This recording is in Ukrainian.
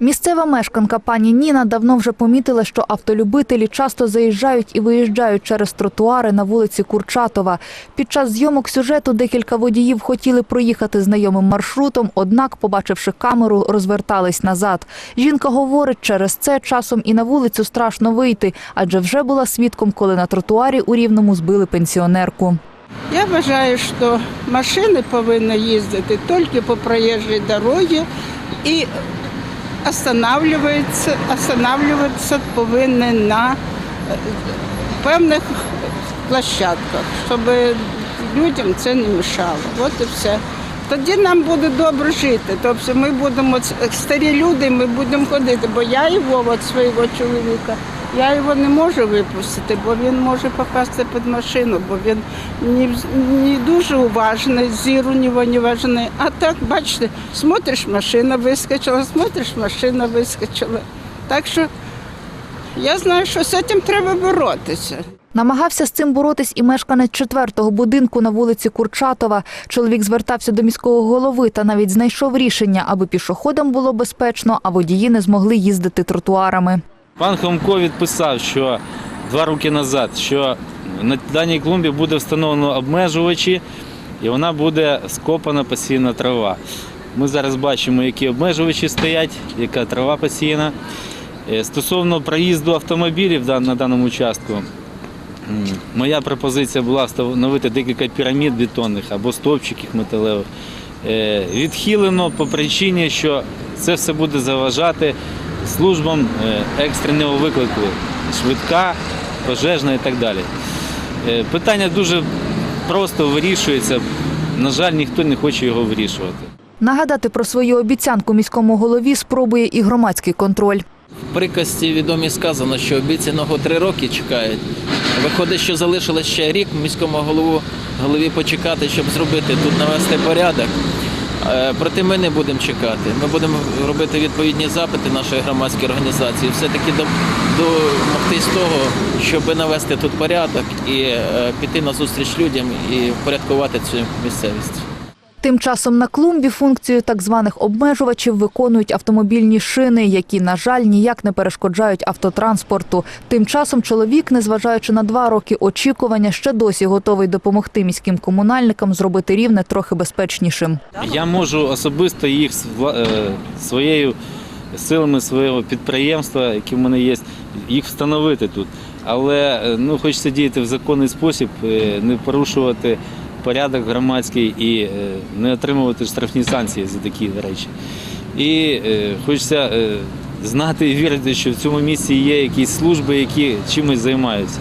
Місцева мешканка пані Ніна давно вже помітила, що автолюбителі часто заїжджають і виїжджають через тротуари на вулиці Курчатова. Під час зйомок сюжету декілька водіїв хотіли проїхати знайомим маршрутом, однак, побачивши камеру, розвертались назад. Жінка говорить, через це часом і на вулицю страшно вийти, адже вже була свідком, коли на тротуарі у Рівному збили пенсіонерку. Я вважаю, що машини повинні їздити тільки по проїжджій дорозі і останавливатися, останавливатися повинні на е, певних площадках, щоб людям це не мішало. От і все. Тоді нам буде добре жити. Тобто ми будемо старі люди, ми будемо ходити, бо я його від свого чоловіка. Я його не можу випустити, бо він може попасти під машину, бо він не, не дуже уважний, зір у нього не важний. А так, бачите, смотриш, машина вискочила, смотриш, машина вискочила. Так що я знаю, що з цим треба боротися. Намагався з цим боротись і мешканець четвертого будинку на вулиці Курчатова. Чоловік звертався до міського голови та навіть знайшов рішення, аби пішоходам було безпечно, а водії не змогли їздити тротуарами. Пан Хомко відписав, що два роки назад, що на даній клумбі буде встановлено обмежувачі і вона буде скопана посіяна трава. Ми зараз бачимо, які обмежувачі стоять, яка трава посіяна. Е, Стосовно проїзду автомобілів на даному участку, моя пропозиція була встановити декілька пірамід бетонних або стовпчиків металевих. Е, Відхилено по причині, що це все буде заважати службам е, екстреного виклику, швидка, пожежна і так далі. Е, Питання дуже просто вирішується. На жаль, ніхто не хоче його вирішувати. Нагадати про свою обіцянку міському голові спробує і громадський контроль. В приказці відомі сказано, що обіцяного три роки чекають. Виходить, що залишилось ще рік міському голову голові почекати, щоб зробити тут навести порядок. Е, Проте ми не будемо чекати. Ми будемо робити відповідні запити нашої громадської організації, все-таки домогтись того, щоб навести тут порядок і е, піти на зустріч людям і впорядкувати цю місцевість. Тим часом на клумбі функцію так званих обмежувачів виконують автомобільні шини, які, на жаль, ніяк не перешкоджають автотранспорту. Тим часом чоловік, незважаючи на два роки очікування, ще досі готовий допомогти міським комунальникам зробити рівне трохи безпечнішим. Я можу особисто їх е, своєю силами свого підприємства, які в мене є, їх встановити тут. Але е, ну, хочеться діяти в законний спосіб, е, не порушувати порядок громадський і е, не отримувати штрафні санкції за такі речі. І е, хочеться е, знати і вірити, що в цьому місці є якісь служби, які чимось займаються.